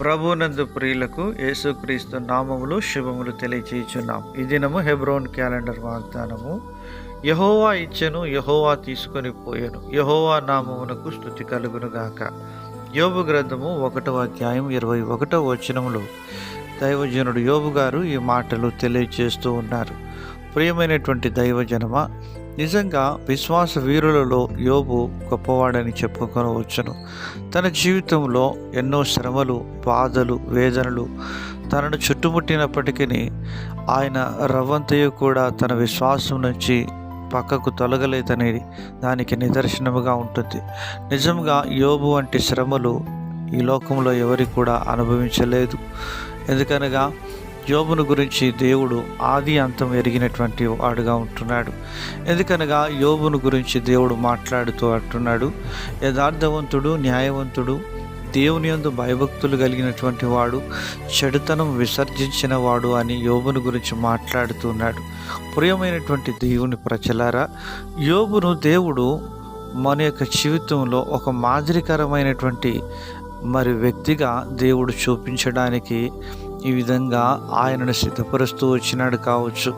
ప్రభునందు ప్రియులకు యేసుక్రీస్తు నామములు శుభములు తెలియచేయుచున్నాం. ఈ దినము హెబ్రోన్ క్యాలెండర్ వాగ్దానము. యహోవా ఇచ్చెను యహోవా తీసుకొని పోయెను. యహోవా నామమునకు స్థుతి కలుగును గాక యోబు గ్రంథము ఒకటవ అధ్యాయం ఇరవై ఒకటవ వచనములు. దైవజనుడు యోబు గారు ఈ మాటలు తెలియజేస్తూ ఉన్నారు. ప్రియమైనటువంటి దైవజనమ నిజంగా విశ్వాస వీరులలో యోబు గొప్పవాడని చెప్పుకొనవచ్చును. తన జీవితంలో ఎన్నో శ్రమలు బాధలు వేదనలు తనను చుట్టుముట్టినప్పటికీ ఆయన రవ్వంతయు కూడా తన విశ్వాసం నుంచి పక్కకు తొలగలేదనేది దానికి నిదర్శనముగా ఉంటుంది. నిజంగా యోబు వంటి శ్రమలు ఈ లోకంలో ఎవరి కూడా అనుభవించలేదు. ఎందుకనగా యోబును గురించి దేవుడు ఆది అంతం ఎరిగినటువంటి వాడుగా ఉంటున్నాడు. ఎందుకనగా యోబును గురించి దేవుడు మాట్లాడుతూ అంటున్నాడు యథార్థవంతుడు న్యాయవంతుడు దేవుని యందు భయభక్తులు కలిగినటువంటి వాడు చెడుతనం విసర్జించిన వాడు అని యోబును గురించి మాట్లాడుతున్నాడు ప్రియమైనటువంటి దేవుని ప్రజలారా యోబును దేవుడు మన యొక్క జీవితంలో ఒక మాదిరికరమైనటువంటి మరి వ్యక్తిగా దేవుడు చూపించడానికి ఈ విధంగా ఆయనను సిద్ధపరుస్తూ వచ్చినాడు కావచ్చు.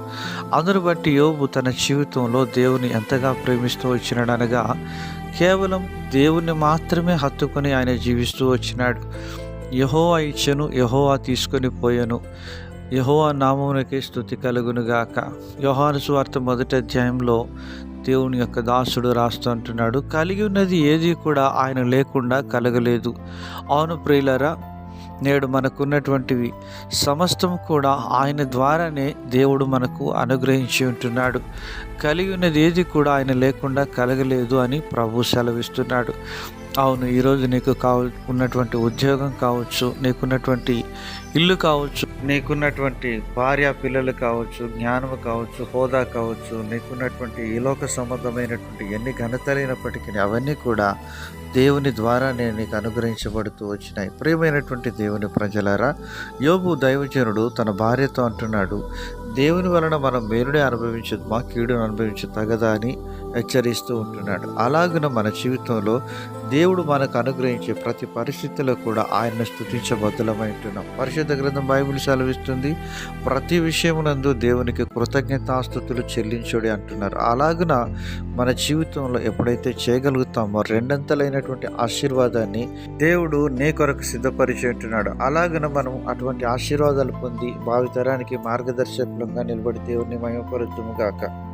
అందును బట్టి యోబు తన జీవితంలో దేవుని ఎంతగా ప్రేమిస్తూ వచ్చినాడు అనగా కేవలం దేవుణ్ణి మాత్రమే హత్తుకొని ఆయన జీవిస్తూ వచ్చినాడు. యహోవా ఇచ్చను యహోవా తీసుకొని పోయాను. యహోవా నామమునకే స్థుతి కలుగునుగాక యోహాను సువార్త మొదటి అధ్యాయంలో దేవుని యొక్క దాసుడు రాస్తూ అంటున్నాడు కలిగి ఉన్నది ఏది కూడా ఆయన లేకుండా కలగలేదు. అవును ప్రియులరా నేడు మనకున్నటువంటివి. సమస్తం కూడా ఆయన ద్వారానే దేవుడు మనకు అనుగ్రహించి ఉంటున్నాడు. కలిగి ఉన్నది ఏది కూడా ఆయన లేకుండా కలగలేదు అని ప్రభు సెలవిస్తున్నాడు. అవును ఈరోజు నీకు కావ ఉన్నటువంటి ఉద్యోగం కావచ్చు నీకున్నటువంటి ఇల్లు కావచ్చు నీకున్నటువంటి భార్య పిల్లలు కావచ్చు జ్ఞానము కావచ్చు హోదా కావచ్చు నీకున్నటువంటి ఈలోక లోక సంబంధమైనటువంటి ఎన్ని ఘనతలైనప్పటికీ అవన్నీ కూడా దేవుని ద్వారా నేను నీకు అనుగ్రహించబడుతూ వచ్చినాయి. ప్రియమైనటువంటి దేవుని ప్రజలారా యోబు దైవజనుడు తన భార్యతో అంటున్నాడు దేవుని వలన మనం మేలునే అనుభవించదు మా కీడును అనుభవించ తగదా అని హెచ్చరిస్తూ ఉంటున్నాడు. అలాగున మన జీవితంలో దేవుడు మనకు అనుగ్రహించే ప్రతి పరిస్థితిలో కూడా ఆయన్ని స్థుతించబద్దులమై ఉంటున్నాం పరిశుద్ధ గ్రంథం బైబిల్ సెలవిస్తుంది ప్రతి విషయమునందు దేవునికి కృతజ్ఞతాస్థుతులు చెల్లించుడి అంటున్నారు. అలాగున మన జీవితంలో ఎప్పుడైతే చేయగలుగుతామో రెండంతలైనటువంటి ఆశీర్వాదాన్ని దేవుడు నీ కొరకు సిద్ధపరిచి ఉంటున్నాడు. అలాగున మనం అటువంటి ఆశీర్వాదాలు పొంది భావితరానికి మార్గదర్శకులు ലംഘനിൽപ്പെടുത്തിയവനെ മയക്കുറച്ചും കാക്കാം.